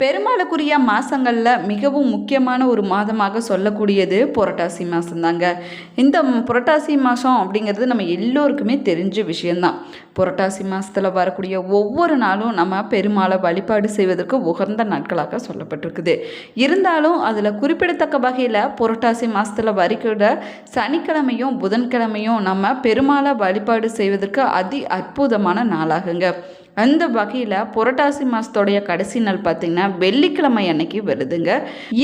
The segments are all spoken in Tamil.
பெருமாளுக்குரிய மாதங்களில் மிகவும் முக்கியமான ஒரு மாதமாக சொல்லக்கூடியது புரட்டாசி மாதம்தாங்க இந்த புரட்டாசி மாதம் அப்படிங்கிறது நம்ம எல்லோருக்குமே தெரிஞ்ச விஷயந்தான் புரட்டாசி மாதத்தில் வரக்கூடிய ஒவ்வொரு நாளும் நம்ம பெருமாளை வழிபாடு செய்வதற்கு உகந்த நாட்களாக சொல்லப்பட்டிருக்குது. இருந்தாலும் அதில் குறிப்பிடத்தக்க வகையில் புரட்டாசி மாதத்தில் வரைக்கூட சனிக்கிழமையும் புதன்கிழமையும் நம்ம பெருமாளை வழிபாடு செய்வதற்கு அதி அற்புதமான நாளாகுங்க. அந்த வகையில் புரட்டாசி மாதத்தோடைய கடைசி நாள் பார்த்திங்கன்னா வெள்ளிக்கிழமை அன்னைக்கு வருதுங்க.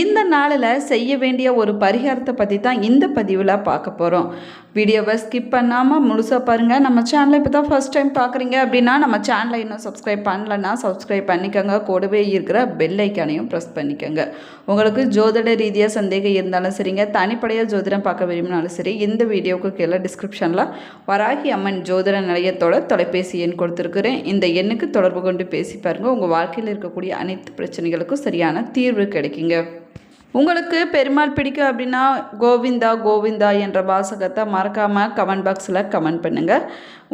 இந்த நாளில் செய்ய வேண்டிய ஒரு பரிகாரத்தை பற்றி தான் இந்த பதிவில் பார்க்க போகிறோம் வீடியோவை ஸ்கிப் பண்ணாமல் முழுசாக பாருங்கள் நம்ம சேனலை இப்போ தான் ஃபஸ்ட் டைம் பார்க்குறீங்க அப்படின்னா நம்ம சேனலை இன்னும் சப்ஸ்கிரைப் பண்ணலன்னா சப்ஸ்கிரைப் பண்ணிக்கோங்க. கூடவே இருக்கிற பெல் ஐக்கானையும் ப்ரெஸ் பண்ணிக்கோங்க. உங்களுக்கு ஜோதிட ரீதியாக சந்தேகம் இருந்தாலும் சரிங்க. தனிப்படையாக ஜோதிடம் பார்க்க விரும்பினாலும் சரி இந்த வீடியோவுக்கு கீழே டிஸ்கிரிப்ஷனில் வராகி அம்மன் ஜோதிட நிலையத்தோட தொலைபேசி எண் கொடுத்துருக்குறேன். இந்த எண்ணுக்கு தொடர்பு கொண்டு பேசி பாருங்கள் உங்கள் வாழ்க்கையில் இருக்கக்கூடிய அனைத்து பிரச்சனைகளுக்கும் சரியான தீர்வு கிடைக்குங்க. உங்களுக்கு பெருமாள் பிடிக்கும் அப்படின்னா கோவிந்தா கோவிந்தா என்ற வாசகத்தை மறக்காமல் கமெண்ட் பாக்ஸில் கமெண்ட் பண்ணுங்கள்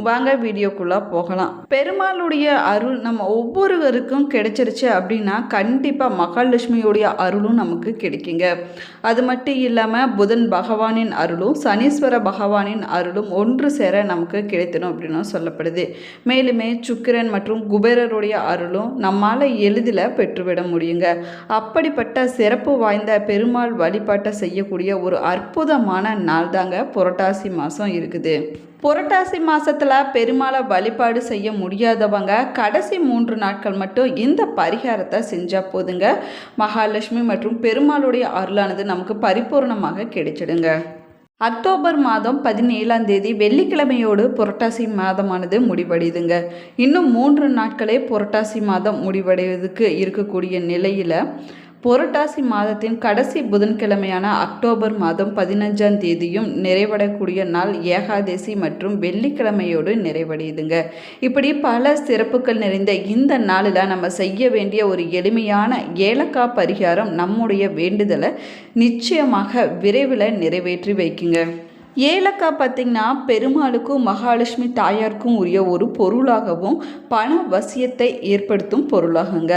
வாங்க வீடியோக்குள்ளே போகலாம். பெருமாளுடைய அருள் நம்ம ஒவ்வொருவருக்கும் கிடைச்சிருச்சு அப்படின்னா கண்டிப்பாக மகாலட்சுமியுடைய அருளும் நமக்கு கிடைக்குங்க. அது மட்டும் இல்லாமல் புதன் பகவானின் அருளும் சனீஸ்வர பகவானின் அருளும் ஒன்று சேர நமக்கு கிடைத்தணும் அப்படின்னு சொல்லப்படுது. மேலுமே சுக்கிரன் மற்றும் குபேரருடைய அருளும் நம்மால் எளிதில் பெற்றுவிட முடியுங்க. அப்படிப்பட்ட சிறப்பு வாய்ந்த பெருமாள் வழிபாட்டை செய்யக்கூடிய ஒரு அற்புதமான நாள் தாங்க புரட்டாசி மாதம் இருக்குது. புரட்டாசி மாதத்தில் பெருமாளை வழிபாடு செய்ய முடியாதவங்க கடைசி மூன்று நாட்கள் மட்டும் இந்த பரிகாரத்தை செஞ்சால் போதுங்க. மகாலட்சுமி மற்றும் பெருமாளுடைய அருளானது நமக்கு பரிபூர்ணமாக கிடைச்சிடுங்க. அக்டோபர் மாதம் பதினேழாம் தேதி வெள்ளிக்கிழமையோடு புரட்டாசி மாதமானது முடிவடையுதுங்க. இன்னும் மூன்று நாட்களே புரட்டாசி மாதம் முடிவடைவதுக்கு இருக்கக்கூடிய நிலையில் புரட்டாசி மாதத்தின் கடைசி புதன்கிழமையான அக்டோபர் மாதம் பதினஞ்சாம் தேதியும் நிறைவடக்கூடிய நாள் ஏகாதசி மற்றும் வெள்ளிக்கிழமையோடு நிறைவடையுதுங்க. இப்படி பல சிறப்புகள் நிறைந்த இந்த நாளில் நம்ம செய்ய வேண்டிய ஒரு எளிமையான ஏலக்காய் பரிகாரம் நம்முடைய வேண்டுதலை நிச்சயமாக விரைவில் நிறைவேற்றி வைக்குங்க. ஏலக்காய் பார்த்திங்கன்னா பெருமாளுக்கும் மகாலட்சுமி தாயாருக்கும் உரிய ஒரு பொருளாகவும் பண வசியத்தை ஏற்படுத்தும் பொருளாகுங்க.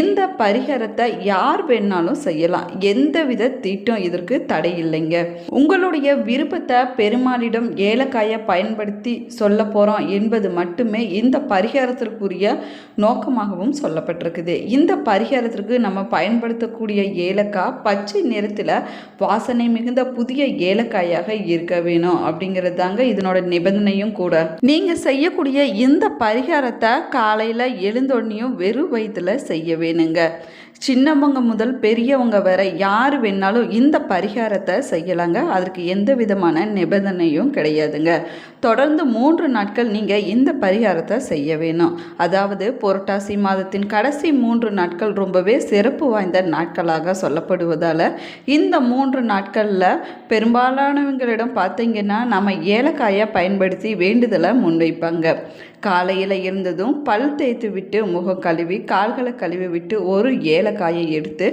இந்த பரிகாரத்தை யார் வேணாலும் செய்யலாம். எந்தவித தீட்டம் இதற்கு தடை இல்லைங்க. உங்களுடைய விருப்பத்தை பெருமாளிடம் ஏலக்காயை பயன்படுத்தி சொல்ல போகிறோம் என்பது மட்டுமே இந்த பரிகாரத்திற்குரிய நோக்கமாகவும் சொல்லப்பட்டிருக்குது. இந்த பரிகாரத்திற்கு நம்ம பயன்படுத்தக்கூடிய ஏலக்காய் பச்சை நிறத்தில் வாசனை மிகுந்த புதிய ஏலக்காயாக இருக்கு. இருக்க வேணும் அப்படிங்கிறது தாங்க இதனோட நிபந்தனையும் கூட. நீங்க செய்யக்கூடிய இந்த பரிகாரத்தை காலையில எழுந்தோடனையும் வெறும் வயிற்றுல செய்ய வேணுங்க. சின்னவங்க முதல் பெரியவங்க வரை யார் வேணாலும் இந்த பரிகாரத்தை செய்யலாங்க. அதற்கு எந்த விதமான நிபந்தனையும் கிடையாதுங்க. தொடர்ந்து மூன்று நாட்கள் நீங்கள் இந்த பரிகாரத்தை செய்ய வேணும். அதாவது புரட்டாசி மாதத்தின் கடைசி மூன்று நாட்கள் ரொம்பவே சிறப்பு வாய்ந்த நாட்களாக சொல்லப்படுவதால் இந்த மூன்று நாட்களில் பெரும்பாலானவங்களிடம் பார்த்தீங்கன்னா நம்ம ஏலக்காயை பயன்படுத்தி வேண்டுதலை முன்வைப்பாங்க. காலையில் இருந்ததும் பல் தேய்த்து விட்டு முகம் கழுவி கால்களை கழுவி விட்டு ஒரு ஏலக்காயை எடுத்து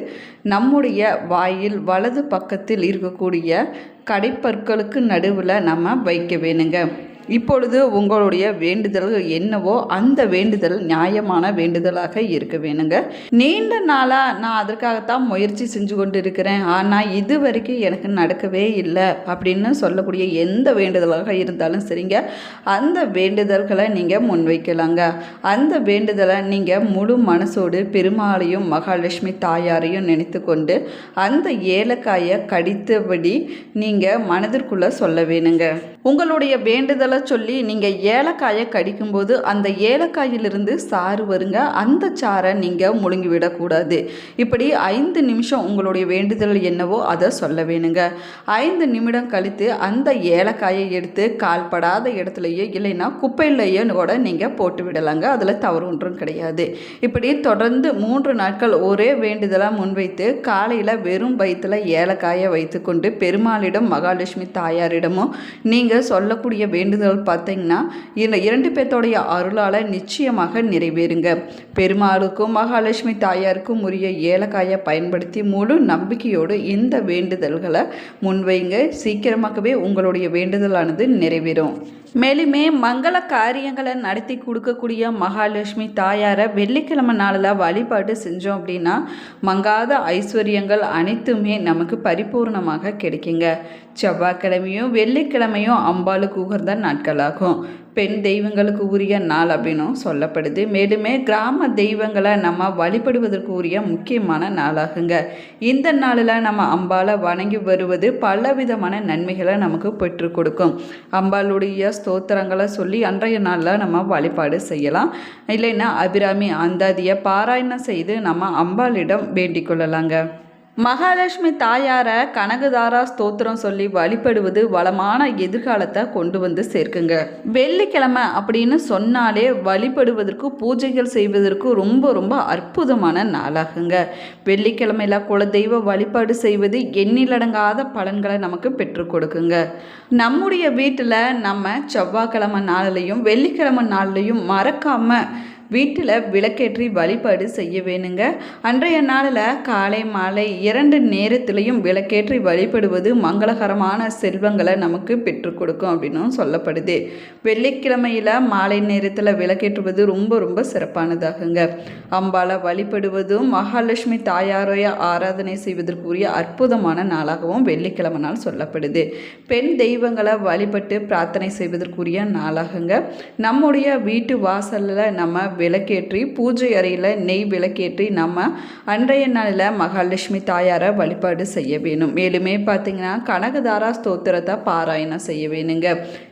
நம்முடைய வாயில் வலது பக்கத்தில் இருக்கக்கூடிய கடைப்பற்களுக்கு நடுவில் நம்ம வைக்க வேணுங்க. இப்பொழுது உங்களுடைய வேண்டுதல்கள் என்னவோ அந்த வேண்டுதல் நியாயமான வேண்டுதலாக இருக்க வேணுங்க. நீண்ட நாளாக நான் அதற்காகத்தான் முயற்சி செஞ்சு கொண்டு இருக்கிறேன் ஆனால் இது வரைக்கும் எனக்கு நடக்கவே இல்லை அப்படின்னு சொல்லக்கூடிய எந்த வேண்டுதலாக இருந்தாலும் சரிங்க. அந்த வேண்டுதல்களை நீங்கள் முன்வைக்கலாங்க. அந்த வேண்டுதலை நீங்கள் முழு மனசோடு பெருமாளையும் மகாலட்சுமி தாயாரையும் நினைத்து கொண்டு அந்த ஏலக்காயை கடித்தபடி நீங்கள் மனதிற்குள்ளே சொல்ல வேணுங்க. உங்களுடைய வேண்டுதலை சொல்லி நீங்கள் ஏலக்காயை கடிக்கும்போது அந்த ஏலக்காயிலிருந்து சாறு வருங்க. அந்த சாறை நீங்கள் முழுங்கி விடக்கூடாது இப்படி ஐந்து நிமிஷம் உங்களுடைய வேண்டுதல் என்னவோ அதை சொல்ல வேணுங்க. ஐந்து நிமிடம் கழித்து அந்த ஏலக்காயை எடுத்து கால்படாத இடத்துலையோ இல்லைன்னா குப்பையிலையோ கூட நீங்கள் போட்டு விடலாங்க. அதில் தவறு ஒன்றும் கிடையாது. இப்படி தொடர்ந்து மூன்று நாட்கள் ஒரே வேண்டுதலாக முன்வைத்து காலையில் வெறும் வயிற்றில் ஏலக்காயை வைத்துக்கொண்டு பெருமாளிடம் மகாலட்சுமி தாயாரிடமும் நீங்கள் சொல்லக்கூடிய வேண்டுதல் பார்த்தீங்கன்னா இந்த இரண்டு பேர்த்தோடைய அருளால் நிச்சயமாக நிறைவேறுங்க. பெருமாளுக்கும் மகாலட்சுமி தாயாருக்கும் உரிய ஏலக்காயை பயன்படுத்தி முழு நம்பிக்கையோடு இந்த வேண்டுதல்களை முன்வைங்க. சீக்கிரமாகவே உங்களுடைய வேண்டுதலானது நிறைவேறும். மேலுமே மங்கள காரியங்களை நடத்தி கொடுக்கக்கூடிய மகாலட்சுமி தாயாரை வெள்ளிக்கிழமை நாளில் வழிபாடு செஞ்சோம் அப்படின்னா மங்காத ஐஸ்வர்யங்கள் அனைத்துமே நமக்கு பரிபூர்ணமாக கிடைக்குங்க. செவ்வாய்க்கிழமையும் வெள்ளிக்கிழமையும் அம்பாளுக்கு உகர்ந்த நாட்களாகும். பெண் தெய்வங்களுக்கு உரிய நாள் அப்படின்னும் சொல்லப்படுது. மேலுமே கிராம தெய்வங்களை நம்ம வழிபடுவதற்கு உரிய முக்கியமான நாளாகுங்க. இந்த நாளில் நம்ம அம்பாலை வணங்கி வருவது பல விதமான நன்மைகளை நமக்கு பெற்று கொடுக்கும். அம்பாளுடைய ஸ்தோத்திரங்களை சொல்லி அன்றைய நாளில் நம்ம வழிபாடு செய்யலாம். இல்லைன்னா அபிராமி அந்தாதியை பாராயணம் செய்து நம்ம அம்பாளிடம் வேண்டிக் கொள்ளலாங்க. மகாலட்சுமி தாயாரை கனகதாரா ஸ்தோத்திரம் சொல்லி வழிபடுவது வளமான எதிர்காலத்தை கொண்டு வந்து சேர்க்குங்க. வெள்ளிக்கிழமை அப்படின்னு சொன்னாலே வழிபடுவதற்கு பூஜைகள் செய்வதற்கு ரொம்ப ரொம்ப அற்புதமான நாளாகுங்க. வெள்ளிக்கிழமையில் குலதெய்வ வழிபாடு செய்வது எண்ணிலடங்காத பலன்களை நமக்கு பெற்றுக் கொடுக்குங்க. நம்முடைய வீட்டில் நம்ம செவ்வாய்க்கிழமை நாளிலையும் வெள்ளிக்கிழமை நாளிலையும் மறக்காமல் வீட்டில் விளக்கேற்றி வழிபாடு செய்ய வேணுங்க. அன்றைய நாளில் காலை மாலை இரண்டு நேரத்திலையும் விளக்கேற்றி வழிபடுவது மங்களகரமான செல்வங்களை நமக்கு பெற்றுக் கொடுக்கும் அப்படின்னும் சொல்லப்படுது. வெள்ளிக்கிழமையில் மாலை நேரத்தில் விளக்கேற்றுவது ரொம்ப ரொம்ப சிறப்பானதாகுங்க. அம்பாலை வழிபடுவதும் மகாலட்சுமி தாயாரைய ஆராதனை செய்வதற்குரிய அற்புதமான நாளாகவும் வெள்ளிக்கிழமை நாள் சொல்லப்படுது. பெண் தெய்வங்களை வழிபட்டு பிரார்த்தனை செய்வதற்குரிய நாளாகுங்க. நம்முடைய வீட்டு வாசலில் நம்ம விளக்கேற்றி பூஜை அறையில் நெய் விளக்கேற்றி நம்ம அன்றைய நாளில் மகாலட்சுமி தாயாரை வழிபாடு செய்ய வேணும். மேலுமே பார்த்தீங்கன்னா கனகதாரா ஸ்தோத்திரத்தை பாராயணம் செய்ய வேணுங்க.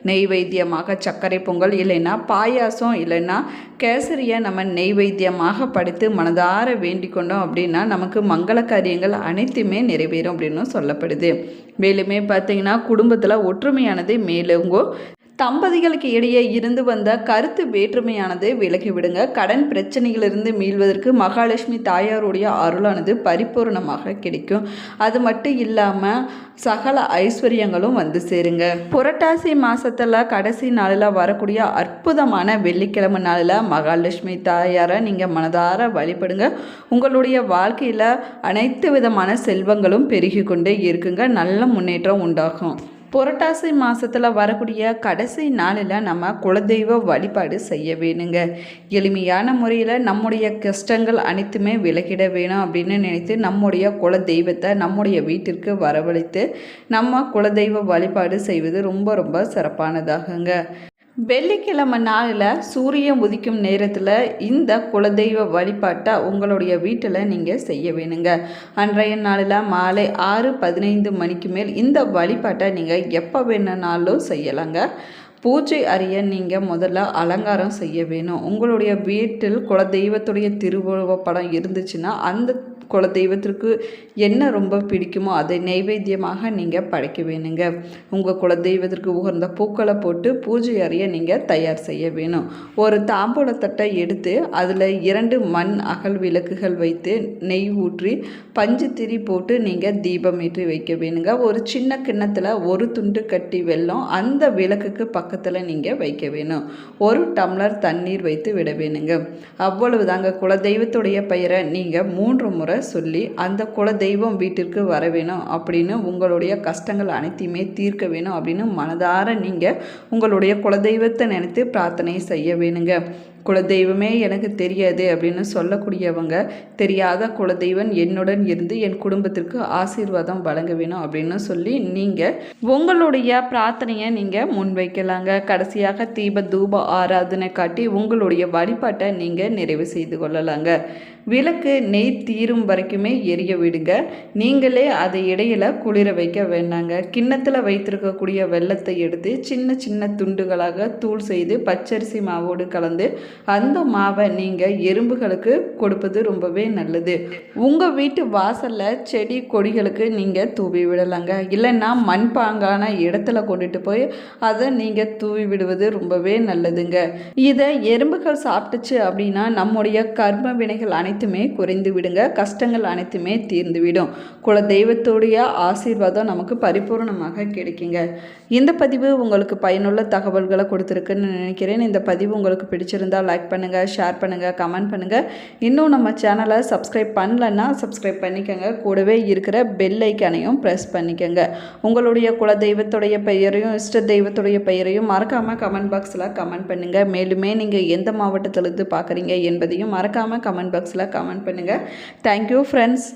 நெய்வேத்தியமாக சர்க்கரை பொங்கல் இல்லைன்னா பாயாசம் இல்லைன்னா கேசரியை நம்ம நெய்வேத்தியமாக படித்து மனதார வேண்டிக் கொண்டோம் அப்படின்னா நமக்கு மங்கள காரியங்கள் அனைத்துமே நிறைவேறும் அப்படின்னு சொல்லப்படுது. மேலுமே பார்த்தீங்கன்னா குடும்பத்தில் ஒற்றுமையானது மேலுங்கோ தம்பதிகளுக்கு இடையே இருந்து வந்த கருத்து வேற்றுமையானது விலகிவிடுங்க. கடன் பிரச்சனைகளிலிருந்து மீள்வதற்கு மகாலட்சுமி தாயாருடைய அருளானது பரிபூர்ணமாக கிடைக்கும். அது மட்டும் இல்லாமல் சகல ஐஸ்வர்யங்களும் வந்து சேருங்க. புரட்டாசி மாதத்தில் கடைசி நாளில் வரக்கூடிய அற்புதமான வெள்ளிக்கிழமை நாளில் மகாலட்சுமி தாயாரை நீங்கள் மனதார வழிபடுங்க. உங்களுடைய வாழ்க்கையில் அனைத்து விதமான செல்வங்களும் பெருகி கொண்டே இருக்குங்க. நல்ல முன்னேற்றம் உண்டாகும். புரட்டாசி மாதத்தில் வரக்கூடிய கடைசி நாளில் நம்ம குலதெய்வ வழிபாடு செய்ய வேணுங்க. எளிமையான முறையில் நம்முடைய கஷ்டங்கள் அனைத்துமே விலகிட வேணும் அப்படின்னு நினைத்து நம்முடைய குலதெய்வத்தை நம்முடைய வீட்டிற்கு வரவழைத்து நம்ம குலதெய்வ வழிபாடு செய்வது ரொம்ப ரொம்ப சிறப்பானதாகுங்க. வெள்ளிக்கிழமை நாளில் சூரியன் உதிக்கும் நேரத்தில் இந்த குலதெய்வ வழிபாட்டை உங்களுடைய வீட்டில் நீங்கள் செய்ய வேணுங்க. அன்றைய நாளில் மாலை ஆறு பதினைந்து மணிக்கு மேல் இந்த வழிபாட்டை நீங்கள் எப்போ வேணுனாலும் செய்யலாங்க. பூஜை அறிய நீங்கள் முதல்ல அலங்காரம் செய்ய வேணும். உங்களுடைய வீட்டில் குலதெய்வத்துடைய திருவுருவப் படம் இருந்துச்சுன்னா அந்த குலதெய்வத்திற்கு என்ன ரொம்ப பிடிக்குமோ அதை நைவேத்தியமாக நீங்கள் படைக்க வேணுங்க. உங்கள் குலதெய்வத்திற்கு உகந்த பூக்களை போட்டு பூஜை அறைய நீங்கள் தயார் செய்ய வேணும். ஒரு தாம்பூலத்தட்டை எடுத்து அதில் இரண்டு மண் அகல் விளக்குகள் வைத்து நெய் ஊற்றி பஞ்சு திரி போட்டு நீங்கள் தீபம் ஏற்றி வைக்க வேணுங்க. ஒரு சின்ன கிண்ணத்தில் ஒரு துண்டு கட்டி வெல்லம் அந்த விளக்குக்கு பக்கத்தில் நீங்கள் வைக்க வேணும். ஒரு டம்ளர் தண்ணீர் வைத்து விட வேணுங்க. அவ்வளவு தாங்க குலதெய்வத்துடைய பெயரை நீங்கள் மூன்று முறை சொல்லி அந்த குலதெய்வம் வீட்டிற்கு வர வேணும் அப்படின்னு உங்களுடைய கஷ்டங்கள் அனைத்தையுமே தீர்க்க வேணும் அப்படின்னு மனதார நீங்கள் உங்களுடைய குலதெய்வத்தை நினைத்து பிரார்த்தனை செய்ய வேணுங்க. குலதெய்வமே எனக்கு தெரியாது அப்படின்னு சொல்லக்கூடியவங்க தெரியாத குலதெய்வன் என்னுடன் இருந்து என் குடும்பத்திற்கு ஆசீர்வாதம் வழங்க வேணும் அப்படின்னு சொல்லி நீங்கள் உங்களுடைய பிரார்த்தனையை நீங்கள் முன்வைக்கலாங்க. கடைசியாக தீப தூப ஆராதனை காட்டி உங்களுடைய வழிபாட்டை நீங்கள் நிறைவு செய்து கொள்ளலாங்க. விளக்கு நெய் தீரும் வரைக்குமே எரிய விடுங்க. நீங்களே அதை இடையில குளிர வைக்க வேண்டாங்க. கிண்ணத்தில் வைத்திருக்கக்கூடிய வெள்ளத்தை எடுத்து சின்ன சின்ன துண்டுகளாக தூள் செய்து பச்சரிசி மாவோடு கலந்து அந்த மாவை நீங்கள் எறும்புகளுக்கு கொடுப்பது ரொம்பவே நல்லது. உங்கள் வீட்டு வாசலில் செடி கொடிகளுக்கு நீங்கள் தூவி விடலாங்க. இல்லைன்னா மண்பாங்கான இடத்துல கொண்டுட்டு போய் அதை நீங்கள் தூவி விடுவது ரொம்பவே நல்லதுங்க. இதை எறும்புகள் சாப்பிட்டுச்சு அப்படின்னா நம்முடைய கர்ம வினைகள் அனைத்து அனைத்துமே குறைந்து விடுங்க. கஷ்டங்கள் அனைத்துமே தீர்ந்துவிடும் குல தெய்வத்துடைய ஆசீர்வாதம் நமக்கு பரிபூர்ணமாக கிடைக்குங்க. இந்த பதிவு உங்களுக்கு பயனுள்ள தகவல்களை கொடுத்துருக்குன்னு நினைக்கிறேன். இந்த பதிவு உங்களுக்கு பிடிச்சிருந்தா லைக் பண்ணுங்கள் ஷேர் பண்ணுங்கள் கமெண்ட் பண்ணுங்கள் இன்னும் நம்ம சேனலை சப்ஸ்கிரைப் பண்ணலன்னா சப்ஸ்கிரைப் பண்ணிக்கோங்க. கூடவே இருக்கிற பெல் ஐக்கானையும் ப்ரெஸ் பண்ணிக்கோங்க. உங்களுடைய குல தெய்வத்துடைய பெயரையும் இஷ்ட தெய்வத்துடைய பெயரையும் மறக்காமல் கமெண்ட் பாக்ஸில் கமெண்ட் பண்ணுங்கள் மேலுமே நீங்கள் எந்த மாவட்டத்திலிருந்து பார்க்குறீங்க என்பதையும் மறக்காமல் கமெண்ட் பாக்ஸில் பாக்ஸில் கமெண்ட் பண்ணுங்கள் தேங்க்யூ ஃப்ரெண்ட்ஸ்